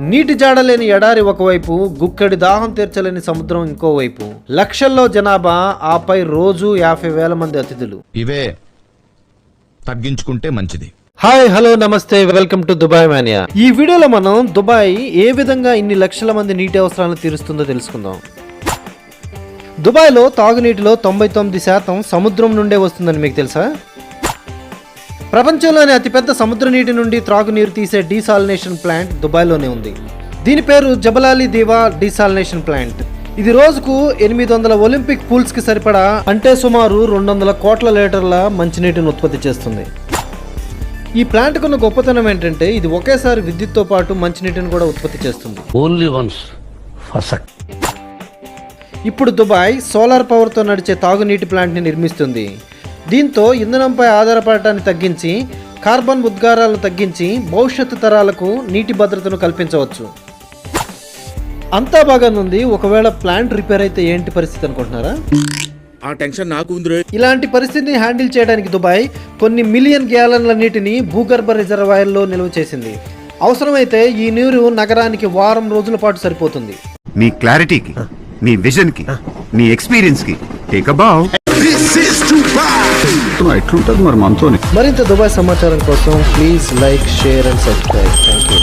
నీటి జాడలేని ఎడారి ఒకవైపు గుక్కడి దాహం తీర్చలేని సముద్రం ఇంకోవైపు. లక్షల్లో జనాభా ఆపై రోజు యాభై వేల మంది అతిథులు. ఇవే తగ్గించుకుంటే మంచిది. హాయ్ హలో నమస్తే వెల్కమ్ టు దుబాయ్ మానియా. ఈ వీడియోలో మనం దుబాయ్ ఏ విధంగా ఇన్ని లక్షల మంది నీటి అవసరాలను తీరుస్తుందో తెలుసుకుందాం. దుబాయ్లో తాగునీటిలో తొంభై తొమ్మిది శాతం సముద్రం నుండే వస్తుందని మీకు తెలుసా? ప్రపంచంలోని అతిపెద్ద సముద్ర నీటి నుండి త్రాగునీరు తీసే డీసాలినేషన్ ప్లాంట్ దుబాయ్లోనే ఉంది. దీని పేరు జబలాలి దీవా డీసాలినేషన్ ప్లాంట్. ఇది రోజుకు ఎనిమిది వందల ఒలింపిక్ పూల్స్కి సరిపడా అంటే సుమారు రెండు వందల కోట్ల లీటర్ల మంచినీటిని ఉత్పత్తి చేస్తుంది. ఈ ప్లాంట్ కున్న గొప్పతనం ఏంటంటే ఇది ఒకేసారి విద్యుత్తో పాటు మంచినీటిని కూడా ఉత్పత్తి చేస్తుంది. For suck. ఇప్పుడు దుబాయ్ సోలార్ పవర్తో నడిచే తాగునీటి ప్లాంట్ని నిర్మిస్తుంది. దీంతో ఇంధనంపై ఆధారపడటాన్ని తగ్గించి కార్బన్ ఉద్గారాలను తగ్గించి భవిష్యత్తు తరాలకు నీటి భద్రతను కల్పించవచ్చు. అంతా బాగానే ఉంది ఒకవేళ ప్లాంట్ రిపేర్ అయితే ఏంటి పరిస్థితి అనుకుంటున్నారా? ఆ టెన్షన్ నాకు ఉందిరే. ఇలాంటి పరిస్థితిని హ్యాండిల్ చేయడానికి దుబాయ్ కొన్ని మిలియన్ గ్యాలన్ల నీటిని భూగర్భ రిజర్వాయర్లో నిల్వ చేసింది. అవసరమైతే ఈ నీరు నగరానికి వారం రోజుల పాటు సరిపోతుంది. నీ క్లారిటీకి నీ విజన్కి నీ ఎక్స్పీరియన్స్కి టేక్ బావ్ ఎట్లుంటది మరి మనతోని. మరింత దుబాయ్ సమాచారం కోసం please like share and subscribe. Thank you